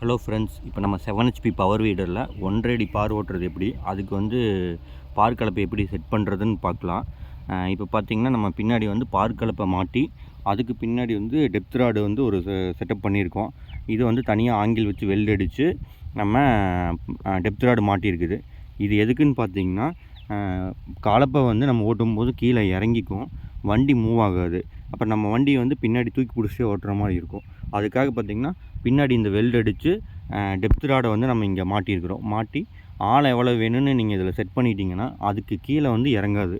Hello friends இப்போ நம்ம seven HP power வீடரில் ஒன்றரை அடி பார் ஓட்டுறது எப்படி அதுக்கு வந்து பார் கலப்பை எப்படி செட் பண்ணுறதுன்னு பார்க்கலாம். இப்போ பார்த்திங்கன்னா நம்ம பின்னாடி வந்து பார் கலப்பை மாட்டி அதுக்கு பின்னாடி வந்து டெப்த் ராடு வந்து ஒரு செட்டப் பண்ணியிருக்கோம். இது வந்து தனியாக ஆங்கில் வச்சு வெல்ட் அடித்து நம்ம டெப்த் ராடு மாட்டியிருக்குது. இது எதுக்குன்னு பார்த்தீங்கன்னா கலப்பை வந்து நம்ம ஓட்டும்போது கீழே இறங்கிக்கும் வண்டி மூவ் ஆகாது. அப்போ நம்ம வண்டியை வந்து பின்னாடி தூக்கி பிடிச்சிட்டே ஓட்டுற மாதிரி இருக்கும். அதுக்காக பார்த்தீங்கன்னா பின்னாடி இந்த வெல்ட் அடித்து டெப்த் ராடை வந்து நம்ம இங்கே மாட்டியிருக்கிறோம். மாட்டி ஆளை எவ்வளோ வேணும்னு நீங்கள் இதில் செட் பண்ணிட்டீங்கன்னா அதுக்கு கீழே வந்து இறங்காது.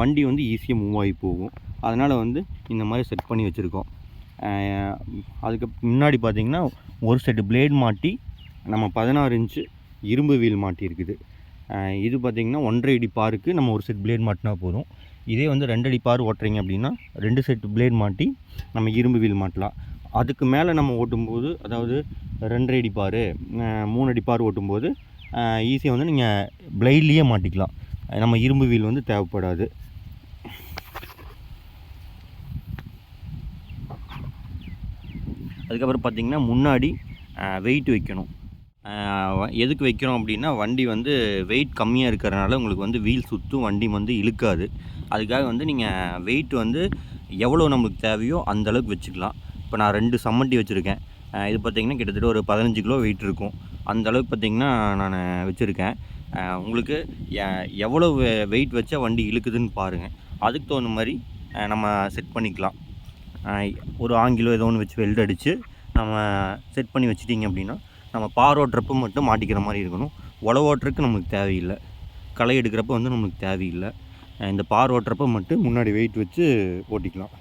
வண்டி வந்து ஈஸியாக மூவ் ஆகி போகும். அதனால் வந்து இந்த மாதிரி செட் பண்ணி வச்சுருக்கோம். அதுக்கு முன்னாடி பார்த்திங்கன்னா ஒரு செட்டு பிளேட் மாட்டி நம்ம பதினாறு இன்ச்சு இரும்பு வீல் மாட்டியிருக்குது. இது பார்த்திங்கன்னா ஒன்றரை அடி பாருக்கு நம்ம ஒரு செட் பிளேட் மாட்டினா போதும். இதே வந்து ரெண்டு அடி பார் ஓட்டுறீங்க அப்படின்னா ரெண்டு செட் பிளேட் மாட்டி நம்ம இரும்பு வீல் மாட்டலாம். அதுக்கு மேலே நம்ம ஓட்டும்போது அதாவது ரெண்டரை அடி பார் மூணு அடி பார் ஓட்டும்போது ஈஸியாக வந்து நீங்கள் பிளைட்லேயே மாட்டிக்கலாம். நம்ம இரும்பு வீல் வந்து தேவைப்படாது. அதுக்கப்புறம் பார்த்திங்கன்னா முன்னாடி வெயிட் வைக்கணும். எதுக்கு வைக்கிறோம் அப்படின்னா வண்டி வந்து வெயிட் கம்மியாக இருக்கிறனால உங்களுக்கு வந்து வீல் சுற்றும் வண்டி வந்து இழுக்காது. அதுக்காக வந்து நீங்கள் வெயிட் வந்து எவ்வளோ நம்மளுக்கு தேவையோ அந்த அளவுக்கு வச்சுக்கலாம். இப்போ நான் ரெண்டு சம்மட்டி வச்சுருக்கேன். இது பார்த்திங்கன்னா கிட்டத்தட்ட ஒரு பதினஞ்சு கிலோ வெயிட் இருக்கும். அந்த அளவுக்கு பார்த்திங்கன்னா நான் வச்சுருக்கேன். உங்களுக்கு எ- எவ்வளோ வெயிட் வச்சா வண்டி இழுக்குதுன்னு பாருங்கள் அதுக்கு தகுந்த மாதிரி நம்ம செட் பண்ணிக்கலாம். ஒரு ஆங்கிலோ ஏதோ ஒன்று வச்சு வெல்ட் அடித்து நம்ம செட் பண்ணி வச்சிட்டிங்க அப்படின்னா நம்ம பார் ஓட்டுறப்ப மட்டும் மாட்டிக்கிற மாதிரி இருக்கணும். உழவு ஓட்டுறதுக்கு நமக்கு தேவையில்லை. களை எடுக்கிறப்ப வந்து நமக்கு தேவையில்லை. இந்த பார் ஓட்டுறப்ப மட்டும் முன்னாடி வெயிட் வச்சு ஓட்டிக்கலாம்.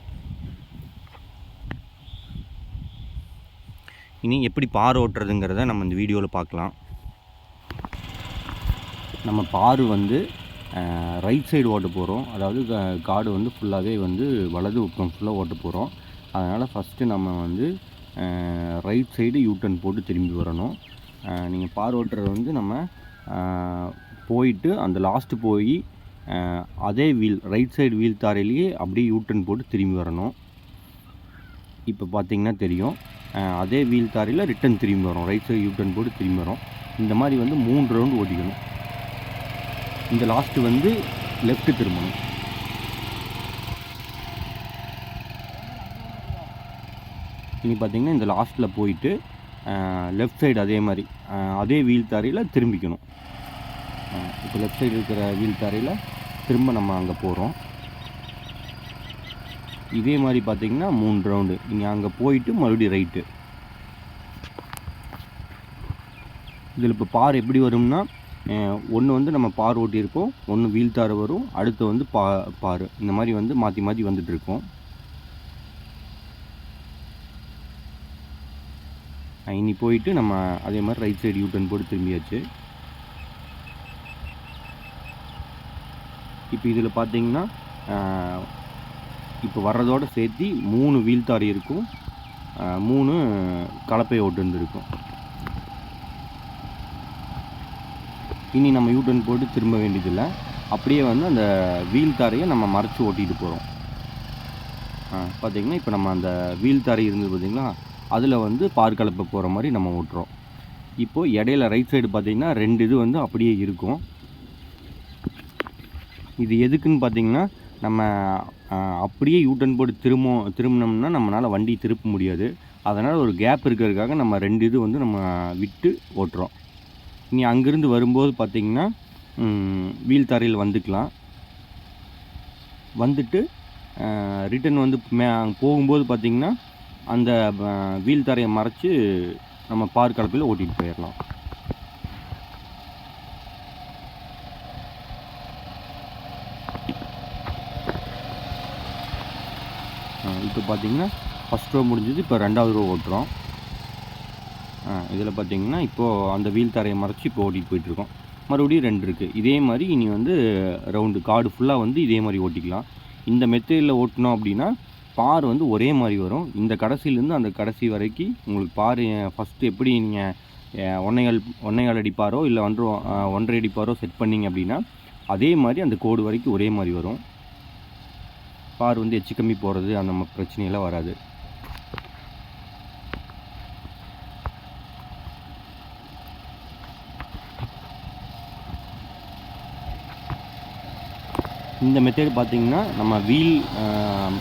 இனி எப்படி பார் ஓட்டுறதுங்கிறத நம்ம இந்த வீடியோவில் பார்க்கலாம். நம்ம பார் வந்து ரைட் சைடு ஓட்ட போகிறோம் அதாவது காடு வந்து ஃபுல்லாகவே வந்து வலது பக்கம் ஃபுல்லாக ஓட்ட போகிறோம் அதனால் ஃபஸ்ட்டு நம்ம வந்து ரைட் சைடு யூட்டன் போட்டு திரும்பி வரணும். நீங்கள் பார் ஓட்டுறது வந்து நம்ம போயிட்டு அந்த லாஸ்ட்டு போய் அதே வீல் ரைட் சைடு வீல் தாரையிலேயே அப்படியே யூட்டன் போட்டு திரும்பி வரணும். இப்போ பார்த்தீங்கன்னா தெரியும். அதே வீல் தாரையில் ரிட்டன் திரும்பி வரும். ரைட் சைடு யூட்டன் போட்டு திரும்பி வரும். இந்த மாதிரி வந்து மூணு ரவுண்டு ஓட்டிக்கணும். இந்த லாஸ்ட்டு வந்து லெஃப்ட் திரும்பணும். இனி பார்த்தீங்கன்னா இந்த லாஸ்ட்டில் போயிட்டு லெஃப்ட் சைடு அதே மாதிரி அதே வீல் தாரையில் திரும்பிக்கணும். இப்போ லெஃப்ட் சைடு இருக்கிற வீல் தாரையில் திரும்ப நம்ம அங்கே போகிறோம் இதே மாதிரி பார்த்தீங்கன்னா மூணு ரவுண்டு நீங்கள் அங்கே போயிட்டு மறுபடியும் ரைட்டு இதில் இப்போ பார் எப்படி வரும்னா ஒன்று வந்து நம்ம பார் ஓட்டியிருப்போம் ஒன்று வீல் தார் வரும் அடுத்து வந்து பா பார். இந்த மாதிரி வந்து மாற்றி மாற்றி வந்துட்டுருக்கோம். இனி போயிட்டு நம்ம அதே மாதிரி ரைட் சைடு யூட்டன் போட்டு திரும்பியாச்சு. இப்போ இதில் பார்த்தீங்கன்னா இப்போ வர்றதோட சேர்த்து மூணு வீல் தார் இருக்கும். மூணு கலப்பை ஓட்டுந்துருக்கும் இனி நம்ம யூட்டன் போட்டு திரும்ப வேண்டியதில்லை. அப்படியே வந்து அந்த வீல் தாரையை நம்ம மறைச்சி ஓட்டிகிட்டு போகிறோம் பார்த்திங்கன்னா இப்போ நம்ம அந்த வீல் தாரை இருந்தது பார்த்திங்கன்னா அதில் வந்து பார் கலப்பை போகிற மாதிரி நம்ம ஓட்டுறோம். இப்போது இடையில ரைட் சைடு பார்த்திங்கன்னா ரெண்டு இது வந்து அப்படியே இருக்கும். இது எதுக்குன்னு பார்த்தீங்கன்னா நம்ம அப்படியே யூட்டன் போட்டு திரும்ப திரும்பினோம்னா நம்மளால் வண்டி திருப்ப முடியாது. அதனால் ஒரு கேப் இருக்கிறதுக்காக நம்ம ரெண்டு இது வந்து நம்ம விட்டு ஓட்டுறோம். இனி அங்கேருந்து வரும்போது பார்த்திங்கன்னா வீல் தரையில் வந்துக்கலாம். வந்துட்டு ரிட்டன் வந்து மே போகும்போது பார்த்தீங்கன்னா அந்த வீல் தரையை மறைச்சி நம்ம பார்க்கலப்பில் ஓட்டிகிட்டு போயிடலாம். இப்போ பார்த்தீங்கன்னா ஃபஸ்ட் ரோ முடிஞ்சது இப்போ ரெண்டாவது ரோ ஓட்டுறோம். இதில் பார்த்தீங்கன்னா இப்போது அந்த வீல் தரையை மறைச்சி இப்போ ஓட்டிகிட்டு போயிட்டுருக்கோம். மறுபடியும் ரெண்டு இருக்குது இதே மாதிரி இனி வந்து ரவுண்டு காடு ஃபுல்லாக வந்து இதே மாதிரி ஓட்டிக்கலாம். இந்த மெத்தடில் ஓட்டினோம் அப்படின்னா பார் வந்து ஒரே மாதிரி வரும். இந்த கடைசியிலேருந்து அந்த கடைசி வரைக்கும் உங்களுக்கு பார் ஃபஸ்ட்டு எப்படி நீங்கள் ஒன்னைகால் ஒன்னைகால் அடிப்பாரோ இல்லை ஒன்று ஒன்றரை அடிப்பாரோ செட் பண்ணிங்க அப்படின்னா அதே மாதிரி அந்த கோடு வரைக்கும் ஒரே மாதிரி வரும். பார் வந்து எச்சு கம்மி போகிறது அந்த பிரச்சனையெல்லாம் வராது. இந்த மெத்தேடு பார்த்திங்கன்னா நம்ம வீல்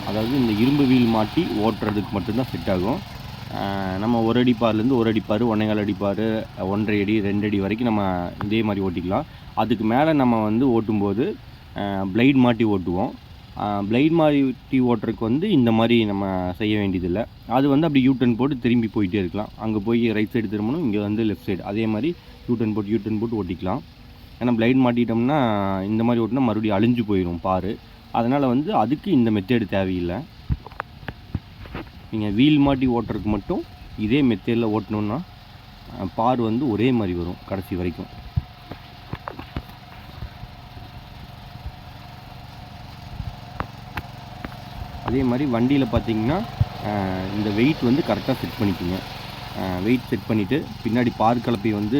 அதாவது இந்த இரும்பு வீல் மாட்டி ஓட்டுறதுக்கு மட்டும்தான் செட் ஆகும். நம்ம ஒரு அடி பார்லேருந்து ஒரு அடிப்பார் பார் ஒன்றேகால் அடி ஒன்றரை அடி ரெண்டு அடி வரைக்கும் நம்ம இதே மாதிரி ஓட்டிக்கலாம். அதுக்கு மேலே நம்ம வந்து ஓட்டும்போது பிளைட் மாட்டி ஓட்டுவோம். பிளைட் மாட்டி ஓட்டுறதுக்கு வந்து இந்த மாதிரி நம்ம செய்ய வேண்டியதில்லை. அது வந்து அப்படி யூட்டன் போட்டு திரும்பி போயிட்டே இருக்கலாம். அங்கே போய் ரைட் சைடு திரும்பணும் இங்கே வந்து லெஃப்ட் சைடு அதே மாதிரி யூட்டன் போட்டு யூட்டன் போட்டு ஓட்டிக்கலாம். ஏன்னா பிளைட் மாட்டிட்டோம்னா இந்த மாதிரி ஓட்டினா மறுபடியும் அழிஞ்சு போயிடும் பாரு அதனால் வந்து அதுக்கு இந்த மெத்தேடு தேவையில்லை. நீங்கள் வீல் மாட்டி ஓட்டுறதுக்கு மட்டும் இதே மெத்தேடில் ஓட்டணுன்னா பார் வந்து ஒரே மாதிரி வரும் கடைசி வரைக்கும். அதே மாதிரி வண்டியில் பார்த்தீங்கன்னா இந்த வெயிட் வந்து கரெக்டாக செட் பண்ணிக்கோங்க. வெயிட் செட் பண்ணிவிட்டு பின்னாடி பார் கலப்பை வந்து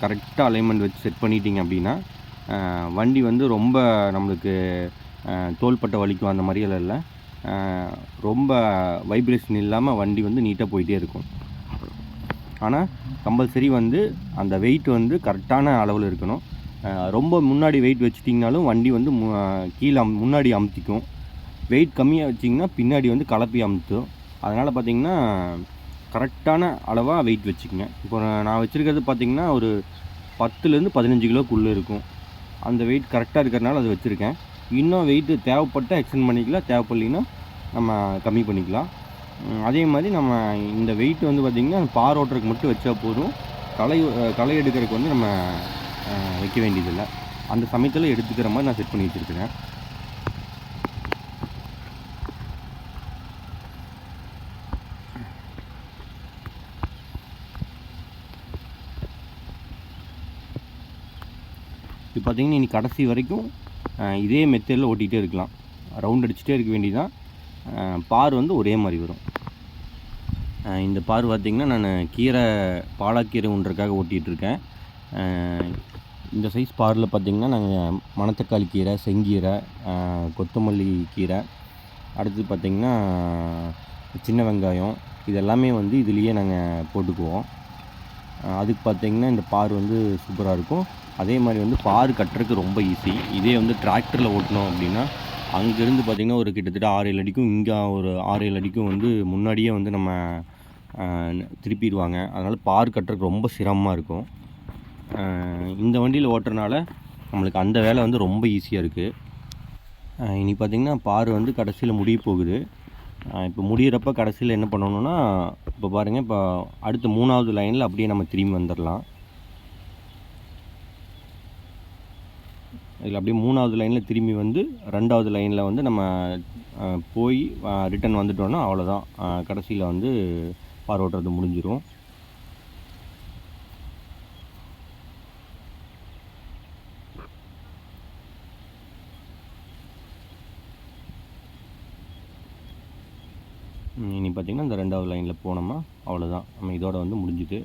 கரெக்டாக அலைன்மெண்ட் வச்சு செட் பண்ணிட்டீங்க அப்படின்னா வண்டி வந்து ரொம்ப நம்மளுக்கு தோள்பட்ட தோள்பட்டை வலிக்கும் அந்த மாதிரியெல்லாம் இல்லை. ரொம்ப வைப்ரேஷன் இல்லாமல் வண்டி வந்து நீட்டாக போயிட்டே இருக்கும். ஆனால் கம்பல்சரி வந்து அந்த வெயிட் வந்து கரெக்டான அளவில் இருக்கணும். ரொம்ப முன்னாடி வெயிட் வச்சிட்டிங்கனாலும் வண்டி வந்து மு- கீழே அம் முன்னாடி அமுத்திக்கும். வெயிட் கம்மியாக வச்சிங்கன்னா பின்னாடி வந்து கலப்பி அமுத்தும். அதனால் பார்த்தீங்கன்னா கரெக்டான அளவாக வெயிட் வச்சுக்கோங்க. இப்போ நான் வச்சுருக்கிறது பார்த்திங்கன்னா ஒரு பத்துலேருந்து பதினஞ்சு கிலோக்குள்ளே இருக்கும். அந்த வெயிட் கரெக்டாக இருக்கிறனால அதை வச்சுருக்கேன். இன்னும் வெயிட்டு தேவைப்பட்டால் எக்ஸ்டெண்ட் பண்ணிக்கலாம். தேவைப்படலைன்னா நம்ம கம்மி பண்ணிக்கலாம். அதே மாதிரி நம்ம இந்த வெயிட் வந்து பார்த்திங்கன்னா பார் ஓட்டுறதுக்கு மட்டும் வச்சா போதும். களை களை எடுக்கிறதுக்கு வந்து நம்ம வைக்க வேண்டியதில்லை. அந்த சமயத்தில் எடுத்துக்கிற மாதிரி நான் செட் பண்ணி வச்சுருக்கிறேன். இது பார்த்தீங்கன்னா இனி கடைசி வரைக்கும் இதே மெத்தடில் ஓட்டிகிட்டே இருக்கலாம். ரவுண்ட் அடிச்சுட்டே இருக்க வேண்டியதான் பார் வந்து ஒரே மாதிரி வரும். இந்த பார் பார்த்திங்கன்னா நான் கீரை பாலாக்கீரை ஒன்றுக்காக ஓட்டிகிட்டு இருக்கேன். இந்த சைஸ் பாரில் பார்த்திங்கன்னா நாங்கள் மணத்தக்காளி கீரை செங்கீரை கொத்தமல்லி கீரை அடுத்து பார்த்திங்கன்னா சின்ன வெங்காயம் இதெல்லாமே வந்து இதுலேயே நாங்கள் போட்டுக்குவோம். அதுக்கு பார்த்திங்கன்னா இந்த பார் வந்து சூப்பராக இருக்கும். அதே மாதிரி வந்து பார் கட்டுறதுக்கு ரொம்ப ஈஸி இதே வந்து டிராக்டரில் ஓட்டினோம் அப்படின்னா அங்கேருந்து பார்த்திங்கன்னா ஒரு கிட்டத்தட்ட ஆறு ஏழு அடிக்கும். இங்கே ஒரு ஆறு ஏழு அடிக்கும் வந்து முன்னாடியே வந்து நம்ம திருப்பிடுவாங்க. அதனால் பார் கட்டுறதுக்கு ரொம்ப சிரமமாக இருக்கும். இந்த வண்டியில் ஓட்டுறனால நம்மளுக்கு அந்த வேலை வந்து ரொம்ப ஈஸியாக இருக்குது இனி பார்த்திங்கன்னா பார் வந்து கடைசியில் முடிய போகுது. இப்போ முடியிறப்ப கடைசியில் என்ன பண்ணணும்னா இப்போ பாருங்கள் இப்போ அடுத்த மூணாவது லைனில் அப்படியே நம்ம திரும்பி வந்துடலாம் இதில் அப்படியே மூணாவது லைனில் திரும்பி வந்து ரெண்டாவது லைனில் வந்து நம்ம போய் ரிட்டன் வந்துட்டோன்னா அவ்வளோதான் கடைசியில் வந்து பார் ஓட்டுறது முடிஞ்சிரும் ம், இனி பார்த்திங்கன்னா இந்த ரெண்டாவது லைனில் போனோமா? அவ்வளோதான் நம்ம இதோட வந்து முடிஞ்சுது.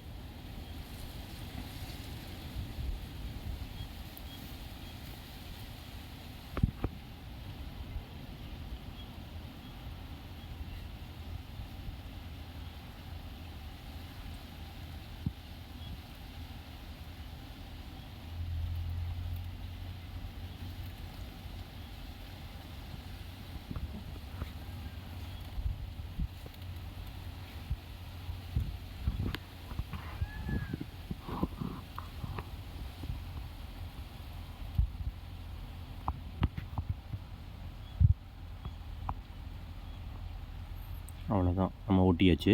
அவ்வளோதான் நம்ம ஓட்டியாச்சு.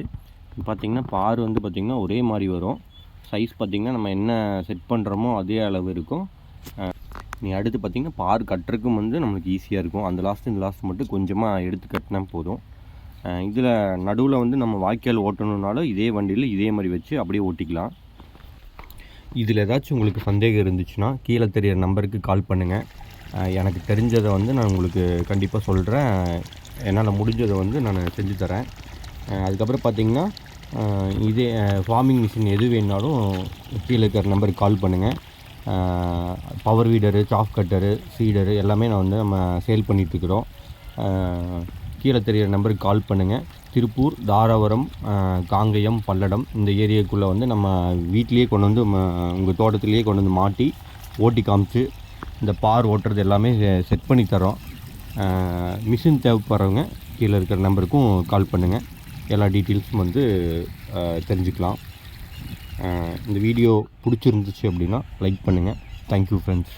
பார்த்திங்கன்னா பார் வந்து பார்த்திங்கன்னா ஒரே மாதிரி வரும். சைஸ் பார்த்திங்கன்னா நம்ம என்ன செட் பண்ணுறோமோ அதே அளவு இருக்கும். நீ அடுத்து பார்த்திங்கன்னா பார் கட்டுறதுக்கும் வந்து நம்மளுக்கு ஈஸியாக இருக்கும். அந்த லாஸ்ட் இந்த லாஸ்ட் மட்டும் கொஞ்சமாக எடுத்து கட்டினா போதும். இதில் நடுவில் வந்து நம்ம வாய்க்கால் ஓட்டணுன்னாலும் இதே வண்டியில் இதே மாதிரி வச்சு அப்படியே ஓட்டிக்கலாம். இதில் ஏதாச்சும் உங்களுக்கு சந்தேகம் இருந்துச்சுன்னா கீழே தெரியிற நம்பருக்கு கால் பண்ணுங்கள் எனக்கு தெரிஞ்சதை வந்து நான் உங்களுக்கு கண்டிப்பாக சொல்கிறேன் என்னால் முடிஞ்சதை வந்து நான் செஞ்சு தரேன். அதுக்கப்புறம் பார்த்தீங்கன்னா இதே ஃபார்மிங் மிஷின் எது வேணாலும் கீழே இருக்கிற நம்பருக்கு கால் பண்ணுங்கள் power weeder chaff cutter seeder எல்லாமே நான் வந்து நம்ம சேல் பண்ணிகிட்ருக்குறோம் கீழே தெரிகிற நம்பருக்கு கால் பண்ணுங்கள் திருப்பூர் தாராபுரம் காங்கயம் பல்லடம் இந்த ஏரியாக்குள்ளே வந்து நம்ம வீட்லேயே கொண்டு வந்து உங்கள் தோட்டத்துலேயே கொண்டு வந்து மாட்டி ஓட்டி காமிச்சு இந்த பார் ஓட்டுறது எல்லாமே செட் பண்ணி தரோம் மிஷின் தேவைப்படுறவங்க கீழே இருக்கிற நம்பருக்கும் கால் பண்ணுங்கள் எல்லா டீட்டெயில்ஸும் வந்து தெரிஞ்சுக்கலாம். இந்த வீடியோ பிடிச்சிருந்துச்சு அப்படின்னா லைக் பண்ணுங்கள் தேங்க்யூ ஃப்ரெண்ட்ஸ்